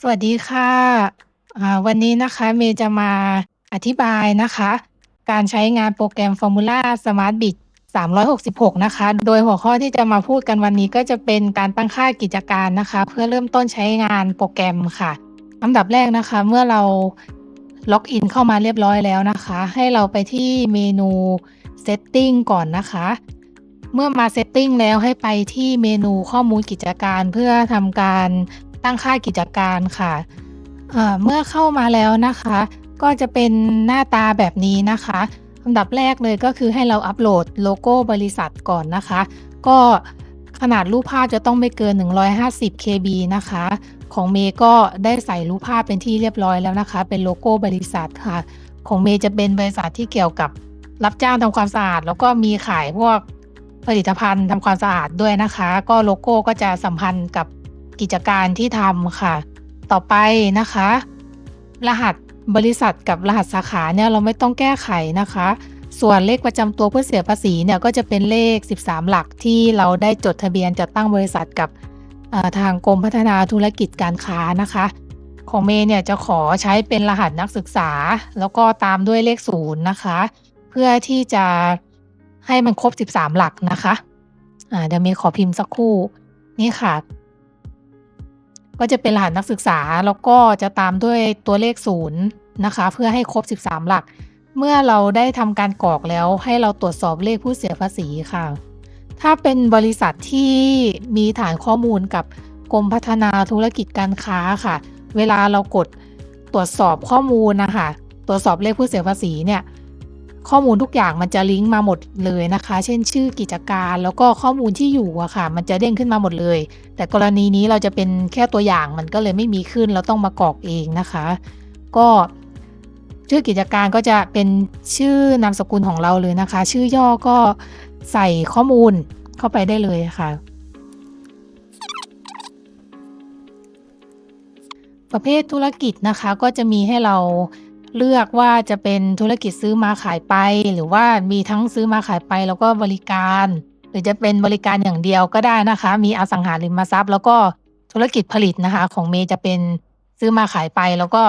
สวัสดีค่ะ อ่า วันนี้นะคะเมย์จะมาอธิบายนะคะ การใช้งานโปรแกรม Formula SmartBiz 366 นะคะ โดยหัวข้อที่จะมาพูดกันวันนี้ก็จะเป็นการตั้งค่ากิจการนะคะ เพื่อเริ่มต้นใช้งานโปรแกรมค่ะอันดับแรกนะคะ เมื่อเราล็อกอินเข้ามาเรียบร้อยแล้วนะคะ ให้เราไปที่เมนู Setting ก่อนนะคะ เมื่อมา Setting แล้วให้ไปที่เมนูข้อมูลกิจการเพื่อทำการ ตั้งค่ากิจการค่ะเเมื่อเข้ามาแล้วนะคะ ก็จะเป็นหน้าตาแบบนี้นะคะอันดับแรกเลยก็คือให้เราอัปโหลดโลโก้บริษัทก่อนนะคะ ก็ขนาดรูปภาพจะต้องไม่เกิน 150 KB นะคะ ของเมย์ก็ได้ใส่รูปภาพเป็นที่เรียบร้อยแล้วนะคะ เป็นโลโก้บริษัทค่ะ ของเมย์จะเป็นบริษัทที่เกี่ยวกับรับจ้างทำความสะอาด แล้วก็มีขายพวกผลิตภัณฑ์ทำความสะอาดด้วยนะคะ ก็โลโก้ก็จะสัมพันธ์กับ กิจการที่ทำค่ะ ต่อไปนะคะ รหัสบริษัทกับรหัสสาขาเนี่ยเราไม่ต้องแก้ไขนะคะ ส่วนเลขประจำตัวผู้เสียภาษีเนี่ยก็จะเป็นเลข 13 หลักที่เราได้จดทะเบียนจัดตั้งบริษัทกับทางกรมพัฒนาธุรกิจการค้านะคะ ของเมย์เนี่ยจะขอใช้เป็นรหัสนักศึกษา แล้วก็ตามด้วยเลข0นย์นะคะ เพื่อที่จะให้มันครบ 13 หลักนะคะเดี๋ยวเมย์ขอพิมพ์สักครู่นี่ค่ะ ก็จะเป็นรหัสนักศึกษาแล้วก็จะตามด้วยตัวเลข0นะคะ เพื่อให้ครบ 13 หลัก เมื่อเราได้ทำการกรอกแล้วให้เราตรวจสอบเลขผู้เสียภาษีค่ะ ถ้าเป็นบริษัทที่มีฐานข้อมูลกับกรมพัฒนาธุรกิจการค้าค่ะ เวลาเรากดตรวจสอบข้อมูลนะคะตรวจสอบเลขผู้เสียภาษีเนี่ย ข้อมูลทุกอย่างมันจะลิงก์มาหมดเลยนะคะ เช่นชื่อกิจการแล้วก็ข้อมูลที่อยู่อะค่ะ มันจะเด้งขึ้นมาหมดเลย แต่กรณีนี้เราจะเป็นแค่ตัวอย่างมันก็เลยไม่มีขึ้นเราต้องมากรอกเองนะคะ ก็ชื่อกิจการก็จะเป็นชื่อนามสกุลของเราเลยนะคะ ชื่อย่อก็ใส่ข้อมูลเข้าไปได้เลยค่ะ ประเภทธุรกิจนะคะก็จะมีให้เรา เลือกว่าจะเป็นธุรกิจซื้อมาขายไป หรือว่ามีทั้งซื้อมาขายไปแล้วก็บริการ หรือจะเป็นบริการอย่างเดียวก็ได้นะคะ มีอสังหาริมทรัพย์ แล้วก็ธุรกิจผลิตนะคะ ของเมย์จะเป็นซื้อมาขายไปแล้วก็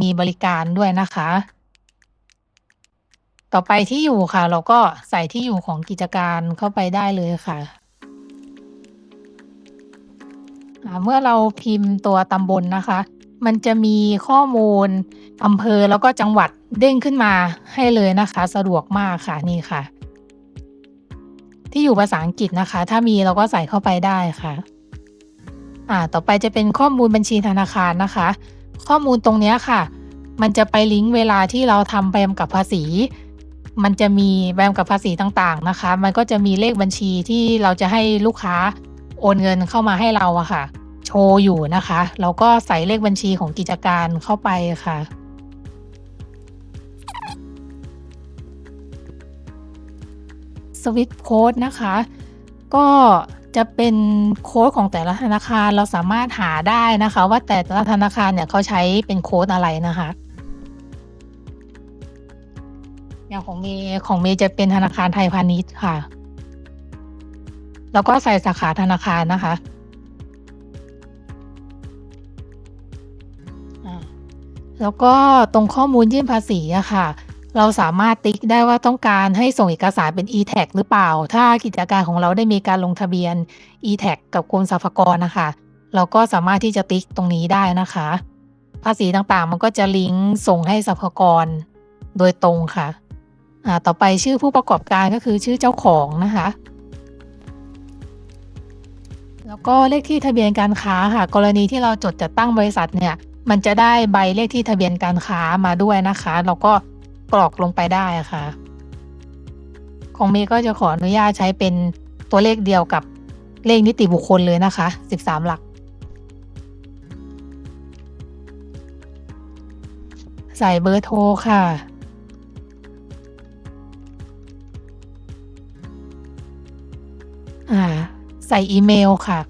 มีบริการด้วยนะคะ ต่อไปที่อยู่ค่ะ เราก็ใส่ที่อยู่ของกิจการเข้าไปได้เลยค่ะเมื่อเราพิมพ์ตัวตำบลนะคะ มันจะมีข้อมูลอำเภอแล้วก็จังหวัดเด้งขึ้นมาให้เลยนะคะ สะดวกมากค่ะนี่ค่ะ ที่อยู่ภาษาอังกฤษนะคะ ถ้ามีเราก็ใส่เข้าไปได้ค่ะ อ่า ต่อไปจะเป็นข้อมูลบัญชีธนาคารนะคะ ข้อมูลตรงเนี้ยค่ะ มันจะไปลิงก์เวลาที่เราทำใบกำกับภาษี มันจะมีใบกำกับภาษีต่างๆนะคะ มันก็จะมีเลขบัญชีที่เราจะให้ลูกค้าโอนเงินเข้ามาให้เราอะค่ะ โชว์อยู่นะคะเราก็ใส่เลขบัญชีของกิจการเข้าไปค่ะ สวิต์โค้ดนะคะ ก็จะเป็นโค้ดของแต่ละธนาคารเราสามารถหาได้นะคะ ว่าแต่ละธนาคารเนี่ยเขาใช้เป็นโค้ดอะไรนะคะ อย่างของเมย์ของเมย์จะเป็นธนาคารไทยพาณิชย์ค่ะ แล้วก็ใส่สาขาธนาคารนะคะ แล้วก็ตรงข้อมูลยื่นภาษีอะค่ะ เราสามารถติ๊กได้ว่าต้องการให้ส่งเอกสารเป็น e-tag หรือเปล่า ถ้ากิจการของเราได้มีการลงทะเบียน e-tag กับกรมสรรพากรนะคะ เราก็สามารถที่จะติ๊กตรงนี้ได้นะคะ ภาษีต่างๆ มันก็จะลิงก์ส่งให้สรรพากรโดยตรงค่ะต่อไปชื่อผู้ประกอบการก็คือชื่อเจ้าของนะคะ แล้วก็เลขที่ทะเบียนการค้าค่ะ กรณีที่เราจดจัดตั้งบริษัทเนี่ย มันจะได้ใบเลขที่ทะเบียนการค้ามาด้วยนะคะ เราก็กรอกลงไปได้ค่ะ ของเมย์ก็จะขออนุญาตใช้เป็นตัวเลขเดียวกับเลขนิติบุคคลเลยนะคะ 13 หลัก ใส่เบอร์โทรค่ะ อ่า ใส่อีเมลค่ะ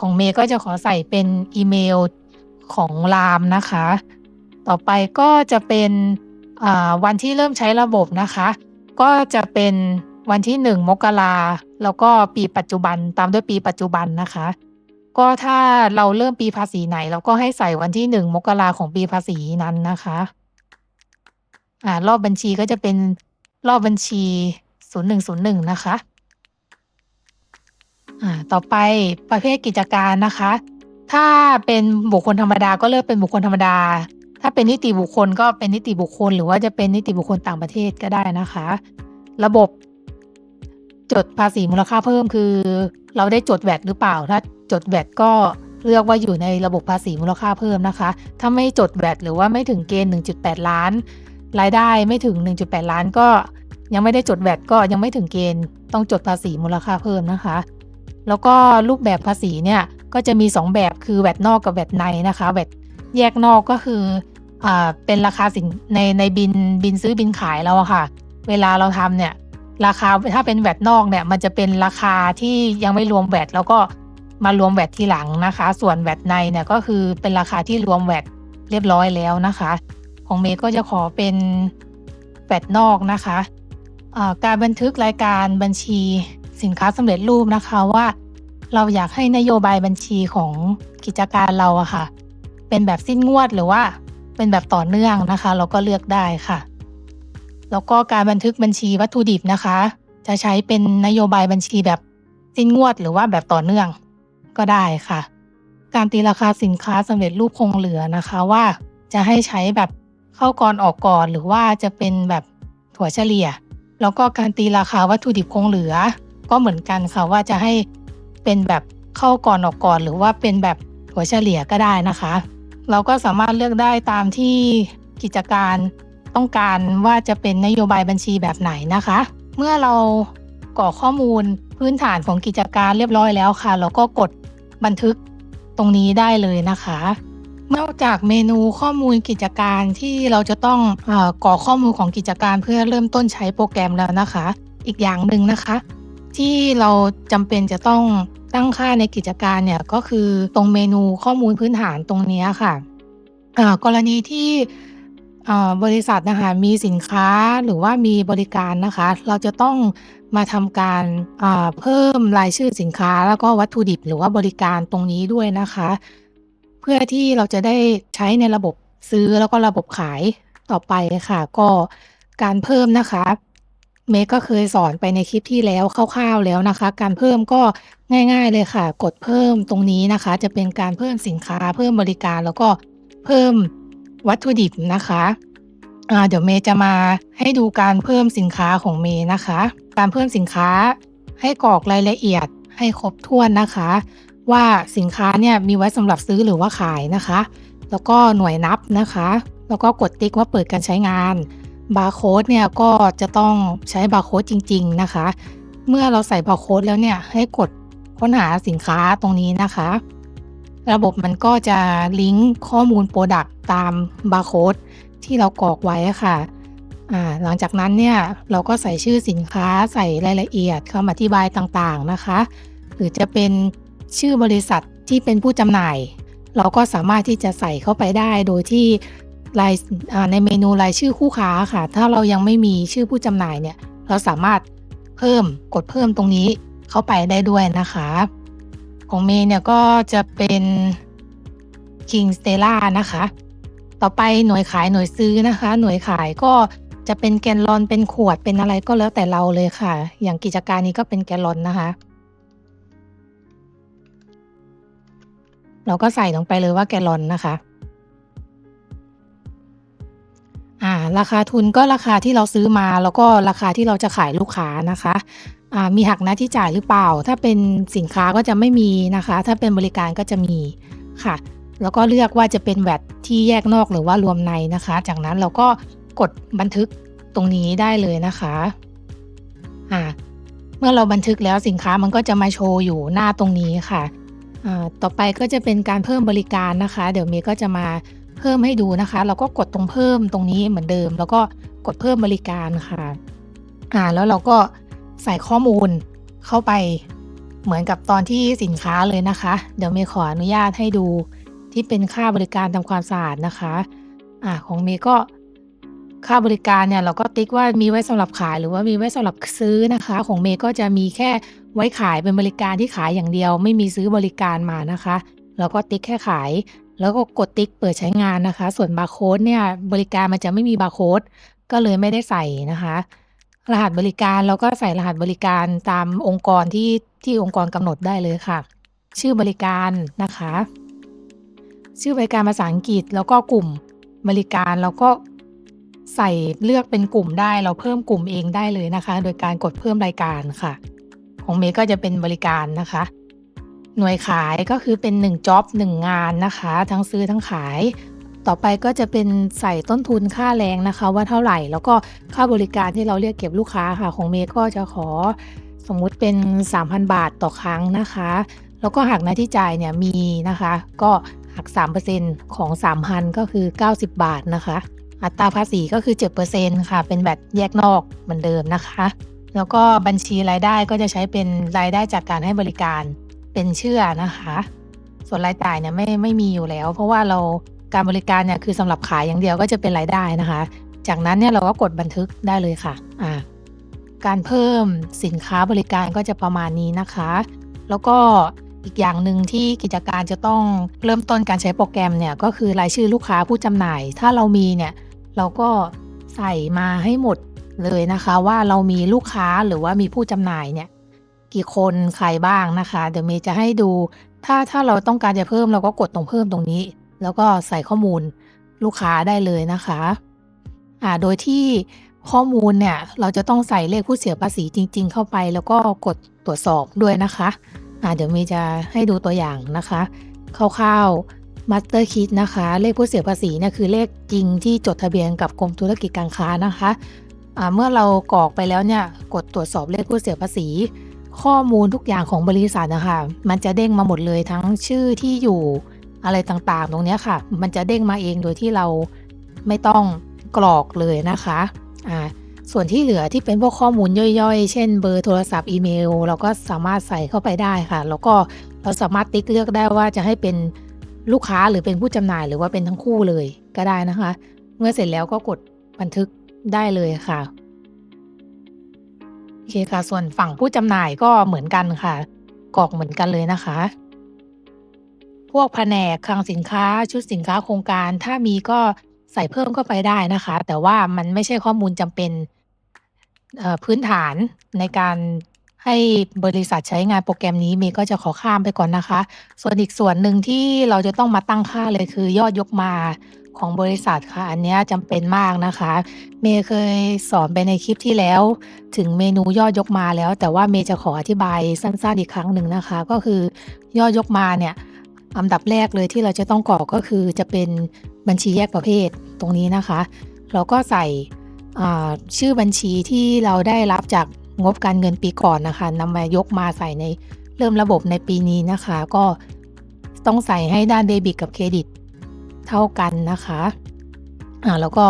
ของเมย์ก็จะขอใส่เป็นอีเมล ของรามนะคะ ต่อไปก็จะเป็นวันที่เริ่มใช้ระบบนะคะ ก็จะเป็นวันที่ 1 มกราแล้วก็ปีปัจจุบันตามด้วยปีปัจจุบันนะคะ ก็ถ้าเราเริ่มปีภาษีไหน เราก็ให้ใส่วันที่ 1 มกราของปีภาษีนั้นนะคะอ่ารอบบัญชีก็จะเป็นรอบบัญชี 0101 นะคะอ่าต่อไปประเภทกิจการนะคะ ถ้าเป็นบุคคลธรรมดาก็เลือกเป็นบุคคลธรรมดา ถ้าเป็นนิติบุคคลก็เป็นนิติบุคคล หรือว่าจะเป็นนิติบุคคลต่างประเทศก็ได้นะคะ ระบบจดภาษีมูลค่าเพิ่มคือ เราได้จด VAT หรือเปล่า ถ้าจด VAT ก็เลือกว่าอยู่ในระบบภาษีมูลค่าเพิ่มนะคะ ถ้าไม่จด VAT หรือว่าไม่ถึงเกณฑ์ 1.8 ล้าน รายได้ไม่ถึง 1.8 ล้านก็ยังไม่ได้จด VAT ก็ยังไม่ถึงเกณฑ์ต้องจดภาษีมูลค่าเพิ่มนะคะ แล้วก็รูปแบบภาษีเนี่ย ก็จะมี 2 แบบคือ VAT นอกกับ VAT ในนะคะ VAT แยกนอกก็คืออ่าเป็นราคาสินในในบิลบิลซื้อบิลขายเราอะค่ะ เวลาเราทำเนี่ยราคาถ้าเป็น VAT นอกเนี่ยมันจะเป็นราคาที่ยังไม่รวม VAT แล้วก็มารวม VAT ทีหลังนะคะ ส่วน VAT ในเนี่ยก็คือเป็นราคาที่รวม VAT เรียบร้อยแล้วนะคะ ของเมย์ก็จะขอเป็น VAT นอกนะคะอ่าการบันทึกรายการบัญชีสินค้าสำเร็จรูปนะคะว่า เราอยากให้นโยบายบัญชีของกิจการเราอะค่ะ เป็นแบบสิ้นงวดหรือว่าเป็นแบบต่อเนื่องนะคะ เราก็เลือกได้ค่ะ แล้วก็การบันทึกบัญชีวัตถุดิบนะคะ จะใช้เป็นนโยบายบัญชีแบบสิ้นงวดหรือว่าแบบต่อเนื่องก็ได้ค่ะ การตีราคาสินค้าสำเร็จรูปคงเหลือนะคะว่าจะให้ใช้แบบเข้าก่อนออกก่อนหรือว่าจะเป็นแบบถั่วเฉลี่ย แล้วก็การตีราคาวัตถุดิบคงเหลือ ก็เหมือนกันค่ะว่าจะให้ เป็นแบบเข้าก่อนออกก่อน หรือว่าเป็นแบบถัวเฉลี่ยก็ได้นะคะ เราก็สามารถเลือกได้ตามที่กิจการต้องการว่าจะเป็นนโยบายบัญชีแบบไหนนะคะ เมื่อเรากรอกข้อมูลพื้นฐานของกิจการเรียบร้อยแล้วค่ะ เราก็กดบันทึกตรงนี้ได้เลยนะคะนอกจากเมนูข้อมูลกิจการที่เราจะต้องเอ่อกรอกข้อมูลของกิจการเพื่อเริ่มต้นใช้โปรแกรมแล้วนะคะ อีกอย่างหนึ่งนะคะ ที่เราจำเป็นจะต้องตั้งค่าในกิจการเนี่ยก็คือตรงเมนูข้อมูลพื้นฐานตรงนี้ค่ะอ่ากรณีที่อ่าบริษัทนะคะมีสินค้าหรือว่ามีบริการนะคะ เราจะต้องมาทำการอ่าเพิ่มรายชื่อสินค้า แล้วก็วัตถุดิบหรือว่าบริการตรงนี้ด้วยนะคะ เพื่อที่เราจะได้ใช้ในระบบซื้อแล้วก็ระบบขายต่อไปค่ะ ก็การเพิ่มนะคะ เมย์ก็เคยสอนไปในคลิปที่แล้วคร่าวๆแล้วนะคะ การเพิ่มก็ง่ายๆเลยค่ะ กดเพิ่มตรงนี้นะคะ จะเป็นการเพิ่มสินค้า เพิ่มบริการแล้วก็เพิ่มวัตถุดิบนะคะเดี๋ยวเมย์จะมาให้ดูการเพิ่มสินค้าของเมย์นะคะ การเพิ่มสินค้าให้กรอกรายละเอียดให้ครบถ้วนนะคะ ว่าสินค้าเนี่ยมีไว้สำหรับซื้อหรือว่าขายนะคะ แล้วก็หน่วยนับนะคะ แล้วก็กดติ๊กว่าเปิดการใช้งาน บาร์โคดเนี่ยก็จะต้องใช้บาร์โคดจริง ๆ นะคะ เมื่อเราใส่บาร์โคดแล้วเนี่ยให้กดค้นหาสินค้าตรงนี้นะคะ ระบบมันก็จะลิงก์ข้อมูลพรดักต์ตามบาร์โคดที่เรากรอกไว้ค่ะหลังจากนั้นเนี่ยเราก็ใส่ชื่อสินค้าใส่รายละเอียดคำอธิบายต่างๆนะคะ หรือจะเป็นชื่อบริษัทที่เป็นผู้จำหน่าย เราก็สามารถที่จะใส่เข้าไปได้โดยที่ รายในเมนูรายชื่อคู่ค้าค่ะ ถ้าเรายังไม่มีชื่อผู้จำหน่ายเนี่ย เราสามารถเพิ่มกดเพิ่มตรงนี้เข้าไปได้ด้วยนะคะ ของเมย์เนี่ยก็จะเป็น King Stella นะคะ ต่อไปหน่วยขายหน่วยซื้อนะคะ หน่วยขายก็จะเป็นแกลลอนเป็นขวดเป็นอะไรก็แล้วแต่เราเลยค่ะ อย่างกิจการนี้ก็เป็นแกลลอนนะคะ เราก็ใส่ลงไปเลยว่าแกลอนนะคะ อ่าราคาทุนก็ราคาที่เราซื้อมาแล้วก็ราคาที่เราจะขายลูกค้านะคะอ่ามีหักหน้าที่จ่ายหรือเปล่า ถ้าเป็นสินค้าก็จะไม่มีนะคะ ถ้าเป็นบริการก็จะมีค่ะ แล้วก็เลือกว่าจะเป็น VAT ที่แยกนอกหรือว่ารวมในนะคะ จากนั้นเราก็กดบันทึกตรงนี้ได้เลยนะคะอ่าเมื่อเราบันทึกแล้วสินค้ามันก็จะมาโชว์อยู่หน้าตรงนี้ค่ะต่อไปก็จะเป็นการเพิ่มบริการนะคะ เดี๋ยวเมย์ก็จะมา เพิ่มให้ดูนะคะ เราก็กดตรงเพิ่มตรงนี้เหมือนเดิม แล้วก็กดเพิ่มบริการค่ะอ่าแล้วเราก็ใส่ข้อมูลเข้าไปเหมือนกับตอนที่สินค้าเลยนะคะ เดี๋ยวเมย์ขออนุญาตให้ดูที่เป็นค่าบริการทำความสะอาดนะคะอ่าของเมย์ก็ค่าบริการเนี่ยเราก็ติ๊กว่ามีไว้สำหรับขายหรือว่ามีไว้สำหรับซื้อนะคะ ของเมย์ก็จะมีแค่ไว้ขายเป็นบริการที่ขายอย่างเดียว ไม่มีซื้อบริการมานะคะ เราก็ติ๊กแค่ขาย แล้วก็กดติ๊กเปิดใช้งานนะคะ ส่วนบาร์โค้ดเนี่ยบริการมันจะไม่มีบาร์โค้ดก็เลยไม่ได้ใส่นะคะ รหัสบริการเราก็ใส่รหัสบริการตามองค์กรที่ที่องค์กรกำหนดได้เลยค่ะ ชื่อบริการนะคะ ชื่อบริการภาษาอังกฤษแล้วก็กลุ่มบริการเราก็ใส่เลือกเป็นกลุ่มได้เราเพิ่มกลุ่มเองได้เลยนะคะ โดยการกดเพิ่มรายการค่ะ ของเมย์ก็จะเป็นบริการนะคะ หน่วยขายก็คือเป็น1จ็อบ1งานนะคะ ทั้งซื้อทั้งขาย ต่อไปก็จะเป็นใส่ต้นทุนค่าแรงนะคะ ว่าเท่าไหร่ แล้วก็ค่าบริการที่เราเรียกเก็บลูกค้าค่ะ ของเมย์ก็จะขอสมมุติเป็น 3,000 บาทต่อครั้งนะคะ แล้วก็หักหน้าที่จ่ายเนี่ยมีนะคะ ก็หัก 3%ของ 3,000 ก็คือ 90 บาทนะคะ อัตราภาษีก็คือ 7%ค่ะ เป็นแบบแยกนอกเหมือนเดิมนะคะ แล้วก็บัญชีรายได้ก็จะใช้เป็นรายได้จากการให้บริการ เป็นเชื่อนะคะ ส่วนรายจ่ายเนี่ยไม่ไม่มีอยู่แล้ว เพราะว่าเราการบริการเนี่ยคือสำหรับขายอย่างเดียวก็จะเป็นรายได้นะคะ จากนั้นเนี่ยเราก็กดบันทึกได้เลยค่ะอ่าการเพิ่มสินค้าบริการก็จะประมาณนี้นะคะ แล้วก็อีกอย่างหนึ่งที่กิจการจะต้องเริ่มต้นการใช้โปรแกรมเนี่ยก็คือรายชื่อลูกค้าผู้จำหน่าย ถ้าเรามีเนี่ยเราก็ใส่มาให้หมดเลยนะคะ ว่าเรามีลูกค้าหรือว่ามีผู้จำหน่ายเนี่ย กี่คนใครบ้างนะคะ เดี๋ยวเมย์จะให้ดู ถ้าถ้าเราต้องการจะเพิ่มเราก็กดตรงเพิ่มตรงนี้ แล้วก็ใส่ข้อมูลลูกค้าได้เลยนะคะอ่าโดยที่ข้อมูลเนี่ยเราจะต้องใส่เลขผู้เสียภาษีจริง ๆ เข้าไป แล้วก็กดตรวจสอบด้วยนะคะอ่าเดี๋ยวมีจะให้ดูตัวอย่างนะคะคร่าวๆ Master Kit นะคะ เลขผู้เสียภาษีเนี่ยคือเลขจริงที่จดทะเบียนกับกรมธุรกิจการค้านะคะอ่าเมื่อเรากรอกไปแล้วเนี่ยกดตรวจสอบเลขผู้เสียภาษี ข้อมูลทุกอย่างของบริษัทนะคะมันจะเด้งมาหมดเลยทั้งชื่อที่อยู่อะไรต่างๆ ตรงนี้ค่ะ มันจะเด้งมาเองโดยที่เราไม่ต้องกรอกเลยนะคะอ่าส่วนที่เหลือที่เป็นพวกข้อมูลย่อยๆ เช่นเบอร์โทรศัพท์อีเมล เราก็สามารถใส่เข้าไปได้ค่ะ แล้วก็เราสามารถติ๊กเลือกได้ว่าจะให้เป็นลูกค้าหรือเป็นผู้จำหน่ายหรือว่าเป็นทั้งคู่เลยก็ได้นะคะ เมื่อเสร็จแล้วก็กดบันทึกได้เลยค่ะ อเคค่ะ ส่วนฝั่งผู้จำหน่ายก็เหมือนกันค่ะกรอกเหมือนกันเลยนะคะ พวกแผนกคลังสินค้าชุดสินค้าโครงการ ถ้ามีก็ใส่เพิ่มเข้าไปได้นะคะ แต่ว่ามันไม่ใช่ข้อมูลจำเป็นพื้นฐานในการให้บริษัทใช้งานโปรแกรมนี้เมย์ก็จะขอข้ามไปก่อนนะคะ ส่วนอีกส่วนหนึ่งที่เราจะต้องมาตั้งค่าเลยคือยอดยกมา ของบริษัทค่ะ อันนี้จำเป็นมากนะคะ เมย์เคยสอนไปในคลิปที่แล้ว ถึงเมนูยอดยกมาแล้ว แต่ว่าเมย์จะขออธิบายสั้นๆอีกครั้งหนึ่งนะคะ ก็คือยอดยกมาเนี่ยอันดับแรกเลยที่เราจะต้องกรอกก็คือจะเป็นบัญชีแยกประเภทตรงนี้นะคะ เราก็ใส่ชื่อบัญชีที่เราได้รับจากงบการเงินปีก่อนนะคะนำมายกมาใส่ในเริ่มระบบในปีนี้นะคะ ก็ต้องใส่ให้ด้านเดบิตกับเครดิต เท่ากันนะคะอ่าแล้วก็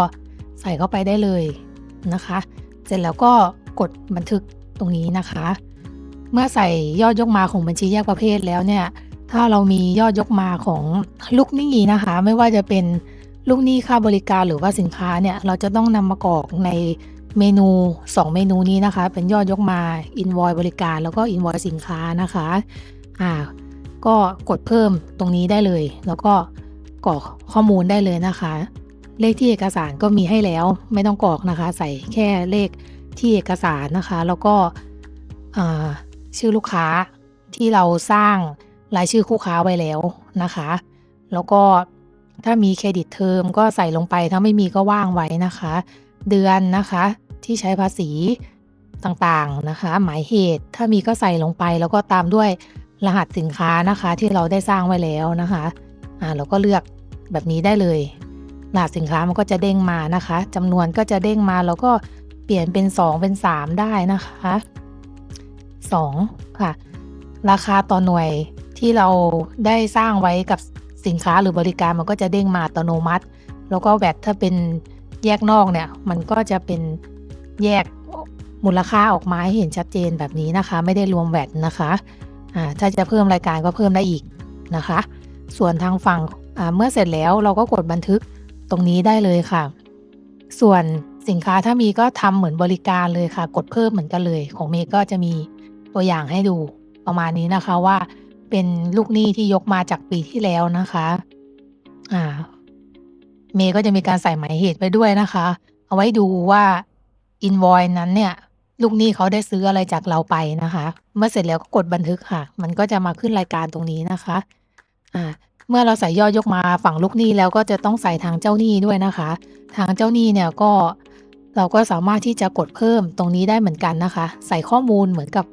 ใส่เข้าไปได้เลยนะคะ เสร็จแล้วก็กดบันทึกตรงนี้นะคะ เมื่อใส่ยอดยกมาของบัญชีแยกประเภทแล้วเนี่ย ถ้าเรามียอดยกมาของลูกหนี้นะคะ ไม่ว่าจะเป็นลูกหนี้ค่าบริการหรือว่าสินค้าเนี่ยเราจะต้องนำมากรอกในเมนู 2 เมนูนี้นะคะ เป็นยอดยกมา invoice บริการแล้วก็ invoice สินค้านะคะอ่าก็กดเพิ่มตรงนี้ได้เลย แล้วก็ กรอกข้อมูลได้เลยนะคะ เลขที่เอกสารก็มีให้แล้วไม่ต้องกรอกนะคะ ใส่แค่เลขที่เอกสารนะคะ แล้วก็ชื่อลูกค้าที่เราสร้างรายชื่อคู่ค้าไว้แล้วนะคะ แล้วก็ถ้ามีเครดิตเทอมก็ใส่ลงไป ถ้าไม่มีก็ว่างไว้นะคะ เดือนนะคะที่ใช้ภาษีต่างๆนะคะ หมายเหตุถ้ามีก็ใส่ลงไป แล้วก็ตามด้วยรหัสสินค้านะคะที่เราได้สร้างไว้แล้วนะคะอ่าเราก็เลือก แบบนี้ได้เลยรหัสสินค้ามันก็จะเด้งมานะคะจำนวนก็จะเด้งมาแล้วก็เปลี่ยนเป็น 2 เป็น 3 ได้นะคะ2ค่ะ ราคาต่อหน่วยที่เราได้สร้างไว้กับสินค้าหรือบริการมันก็จะเด้งมาอัตโนมัติ แล้วก็แวดถ้าเป็นแยกนอกเนี่ย มันก็จะเป็นแยกมูลค่าออกมาให้เห็นชัดเจนแบบนี้นะคะ ไม่ได้รวมแวดนะคะอ่าถ้าจะเพิ่มรายการก็เพิ่มได้อีกนะคะ ส่วนทางฝั่ง เมื่อเสร็จแล้วเราก็กดบันทึกตรงนี้ได้เลยค่ะ ส่วนสินค้าถ้ามีก็ทำเหมือนบริการเลยค่ะ กดเพิ่มเหมือนกันเลย ของเมย์ก็จะมีตัวอย่างให้ดูประมาณนี้นะคะว่าเป็นลูกหนี้ที่ยกมาจากปีที่แล้วนะคะ อ่า เมย์ก็จะมีการใส่หมายเหตุไว้ด้วยนะคะ เอาไว้ดูว่า invoice นั้นเนี่ย ลูกหนี้เขาได้ซื้ออะไรจากเราไปนะคะ เมื่อเสร็จแล้วก็กดบันทึกค่ะ มันก็จะมาขึ้นรายการตรงนี้นะคะ อ่า เมื่อเราใส่ยอดยกมาฝั่งลูกหนี้แล้วก็จะต้องใส่ทางเจ้าหนี้ด้วยนะคะ ทางเจ้าหนี้เนี่ยก็เราก็สามารถที่จะกดเพิ่มตรงนี้ได้เหมือนกันนะคะ ใส่ข้อมูลเหมือนกับ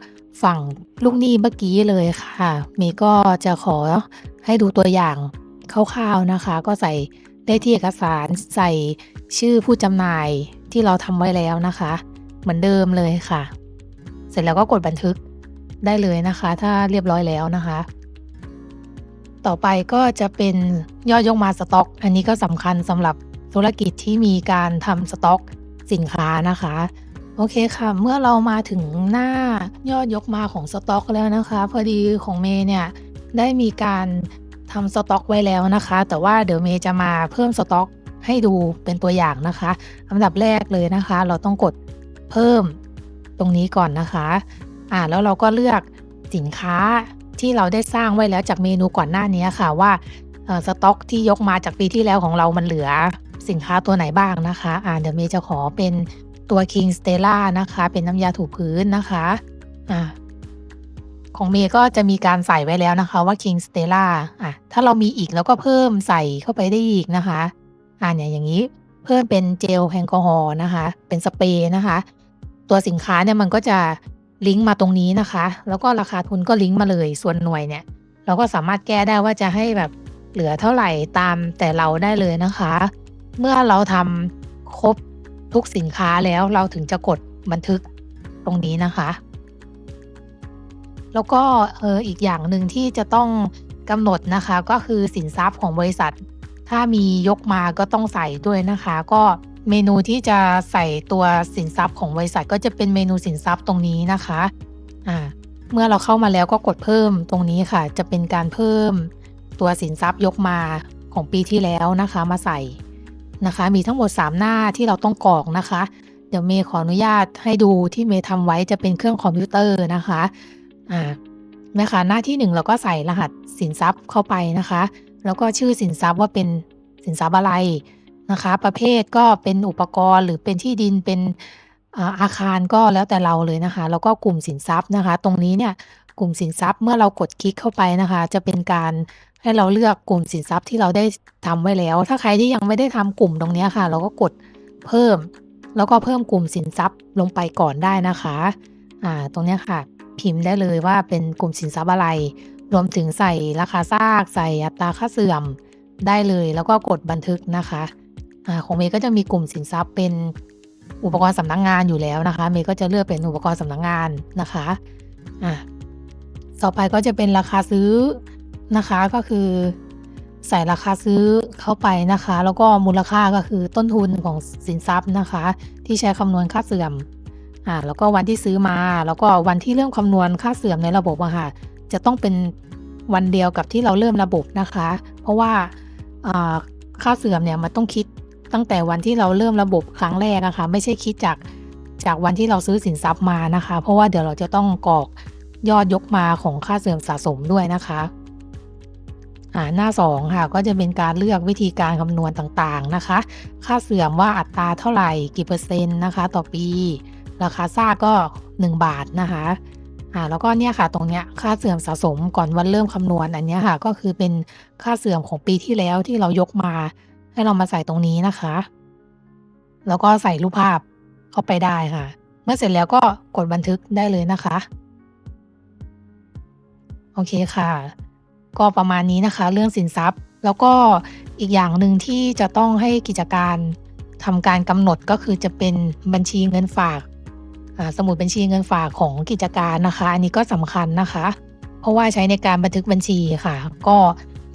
ฝั่งลูกหนี้เมื่อกี้เลยค่ะมย์ก็จะขอให้ดูตัวอย่างคร่าวๆนะคะ ก็ใส่ได้ที่เอกสารใส่ชื่อผู้จำหน่ายที่เราทำไว้แล้วนะคะ เหมือนเดิมเลยค่ะ เสร็จแล้วก็กดบันทึกได้เลยนะคะ ถ้าเรียบร้อยแล้วนะคะ ต่อไปก็จะเป็นยอดยกมาสต็อก อันนี้ก็สำคัญสำหรับธุรกิจที่มีการทำสต็อกสินค้านะคะ โอเคค่ะ เมื่อเรามาถึงหน้ายอดยกมาของสต็อกแล้วนะคะ พอดีของเมย์เนี่ยได้มีการทำสต็อกไว้แล้วนะคะ แต่ว่าเดี๋ยวเมย์จะมาเพิ่มสต็อกให้ดูเป็นตัวอย่างนะคะอันดับแรกเลยนะคะ เราต้องกดเพิ่มตรงนี้ก่อนนะคะ อ่าแล้วเราก็เลือกสินค้า ที่เราได้สร้างไว้แล้วจากเมนูก่อนหน้านี้ค่ะว่าสต็อกที่ยกมาจากปีที่แล้วของเรามันเหลือสินค้าตัวไหนบ้างนะคะอ่าเดี๋ยวเมย์จะขอเป็นตัว King Stella นะคะ เป็นน้ำยาถูพื้นนะคะอ่าของเมย์ก็จะมีการใส่ไว้แล้วนะคะว่า King Stella อะถ้าเรามีอีกแล้วก็เพิ่มใส่เข้าไปได้อีกนะคะอ่าเนี่ยอย่างนี้เพิ่มเป็นเจลแอลกอฮอล์นะคะ เป็นสเปรย์นะคะ ตัวสินค้าเนี่ยมันก็จะ ลิงก์มาตรงนี้นะคะ แล้วก็ราคาทุนก็ลิงก์มาเลย ส่วนหน่วยเนี่ย เราก็สามารถแก้ได้ว่าจะให้แบบเหลือเท่าไหร่ตามแต่เราได้เลยนะคะ เมื่อเราทำครบทุกสินค้าแล้วเราถึงจะกดบันทึกตรงนี้นะคะ แล้วก็เอออีกอย่างหนึ่งที่จะต้องกำหนดนะคะ ก็คือสินทรัพย์ของบริษัท ถ้ามียกมาก็ต้องใส่ด้วยนะคะ ก็ เมนูที่จะใส่ตัวสินทรัพย์ของบริษัทก็จะเป็นเมนูสินทรัพย์ตรงนี้นะคะอ่าเมื่อเราเข้ามาแล้วก็กดเพิ่มตรงนี้ค่ะ จะเป็นการเพิ่มตัวสินทรัพย์ยกมาของปีที่แล้วนะคะมาใส่นะคะ มีทั้งหมด 3 หน้าที่เราต้องกรอกนะคะ เดี๋ยวเมย์ขออนุญาตให้ดูที่เมย์ทำไว้จะเป็นเครื่องคอมพิวเตอร์นะคะอ่านะคะหน้าที่ 1 เราก็ใส่รหัสสินทรัพย์เข้าไปนะคะ แล้วก็ชื่อสินทรัพย์ว่าเป็นสินทรัพย์อะไร นะคะ ประเภทก็เป็นอุปกรณ์หรือเป็นที่ดินเป็นอาคารก็แล้วแต่เราเลยนะคะ แล้วก็กลุ่มสินทรัพย์นะคะ ตรงนี้เนี่ยกลุ่มสินทรัพย์เมื่อเรากดคลิกเข้าไปนะคะ จะเป็นการให้เราเลือกกลุ่มสินทรัพย์ที่เราได้ทำไว้แล้ว ถ้าใครที่ยังไม่ได้ทำกลุ่มตรงนี้ค่ะ เราก็กดเพิ่ม แล้วก็เพิ่มกลุ่มสินทรัพย์ลงไปก่อนได้นะคะอ่าตรงนี้ค่ะ พิมพ์ได้เลยว่าเป็นกลุ่มสินทรัพย์อะไร รวมถึงใส่ราคาซาก ใส่อัตราค่าเสื่อมได้เลย แล้วก็กดบันทึกนะคะ ของเมย์ก็จะมีกลุ่มสินทรัพย์เป็นอุปกรณ์สำนักงงานอยู่แล้วนะคะ เมย์ก็จะเลือกเป็นอุปกรณ์สำนักงงานนะคะอ่าต่อไปก็จะเป็นราคาซื้อนะคะก็คือใส่ราคาซื้อเข้าไปนะคะ แล้วก็มูลค่าก็คือต้นทุนของสินทรัพย์นะคะ ที่ใช้คำนวณค่าเสื่อมอ่าแล้วก็วันที่ซื้อมา แล้วก็วันที่เริ่มคำนวณค่าเสื่อมในระบบอะค่ะจะต้องเป็นวันเดียวกับที่เราเริ่มระบบนะคะ เพราะว่าค่าเสื่อมเนี่ยมันต้องคิด ตั้งแต่วันที่เราเริ่มระบบครั้งแรกนะคะไม่ใช่คิดจากจากวันที่เราซื้อสินทรัพย์มานะคะ เพราะว่าเดี๋ยวเราจะต้องกรอกยอดยกมาของค่าเสื่อมสะสมด้วยนะคะหน้า 2 ค่ะก็จะเป็นการเลือกวิธีการคำนวณต่างๆนะคะ ค่าเสื่อมว่าอัตราเท่าไหร่กี่เปอร์เซ็นต์นะคะ ต่อปี ราคาซากก็ 1 บาทนะคะอ่าแล้วก็เนี่ยค่ะตรงเนี้ยค่าเสื่อมสะสมก่อนวันเริ่มคำนวณอันนี้ค่ะ ก็คือเป็นค่าเสื่อมของปีที่แล้วที่เรายกมา ให้เรามาใส่ตรงนี้นะคะ แล้วก็ใส่รูปภาพเข้าไปได้ค่ะ เมื่อเสร็จแล้วก็กดบันทึกได้เลยนะคะ โอเคค่ะ ก็ประมาณนี้นะคะ เรื่องสินทรัพย์ แล้วก็อีกอย่างหนึ่งที่จะต้องให้กิจการทำการกำหนดก็คือจะเป็นบัญชีเงินฝากสมุดบัญชีเงินฝากของกิจการนะคะ อันนี้ก็สำคัญนะคะ เพราะว่าใช้ในการบันทึกบัญชีค่ะ ก็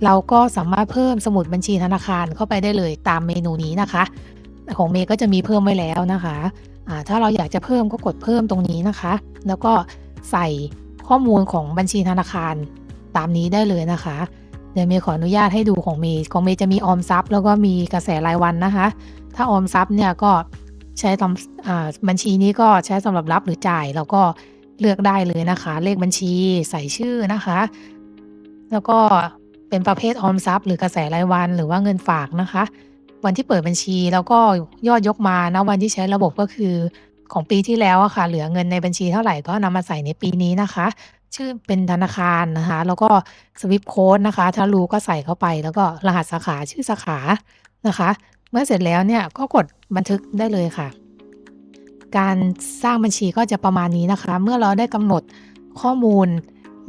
เราก็สามารถเพิ่มสมุดบัญชีธนาคารเข้าไปได้เลยตามเมนูนี้นะคะ ของเมย์ก็จะมีเพิ่มไว้แล้วนะคะถ้าเราอยากจะเพิ่มก็กดเพิ่มตรงนี้นะคะ แล้วก็ใส่ข้อมูลของบัญชีธนาคารตามนี้ได้เลยนะคะ เดี๋ยวเมย์ขออนุญาตให้ดูของเมย์ของเมย์จะมีออมทรัพย์ แล้วก็มีกระแสรายวันนะคะ ถ้าออมทรัพย์เนี่ยก็ใช้ทำบัญชีนี้ก็ใช้สำหรับรับหรือจ่ายแล้วก็เลือกได้เลยนะคะ เลขบัญชีใส่ชื่อนะคะ แล้วก็ เป็นประเภทออมทรัพย์หรือกระแสรายวันหรือว่าเงินฝากนะคะ วันที่เปิดบัญชีแล้วก็ยอดยกมาณวันที่ใช้ระบบก็คือของปีที่แล้วอะค่ะ เหลือเงินในบัญชีเท่าไหร่ก็นำมาใส่ในปีนี้นะคะ ชื่อเป็นธนาคารนะคะ แล้วก็ SWIFT code นะคะ ถ้ารู้ก็ใส่เข้าไป แล้วก็รหัสสาขาชื่อสาขานะคะ เมื่อเสร็จแล้วเนี่ยก็กดบันทึกได้เลยค่ะ การสร้างบัญชีก็จะประมาณนี้นะคะ เมื่อเราได้กำหนดข้อมูล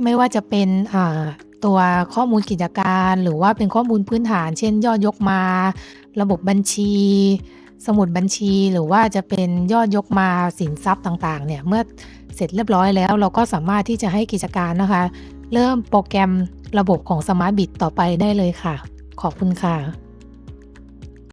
ไม่ว่าจะเป็นอ่า ตัวข้อมูลกิจการ หรือว่าเป็นข้อมูลพื้นฐาน เช่น ยอดยกมา ระบบบัญชี สมุดบัญชีหรือว่าจะเป็นยอดยกมาสินทรัพย์ต่างๆ เนี่ยเมื่อเสร็จเรียบร้อยแล้ว เราก็สามารถที่จะให้กิจการนะคะ เริ่มโปรแกรมระบบของ Smart Bit ต่อไปได้เลยค่ะ ขอบคุณค่ะ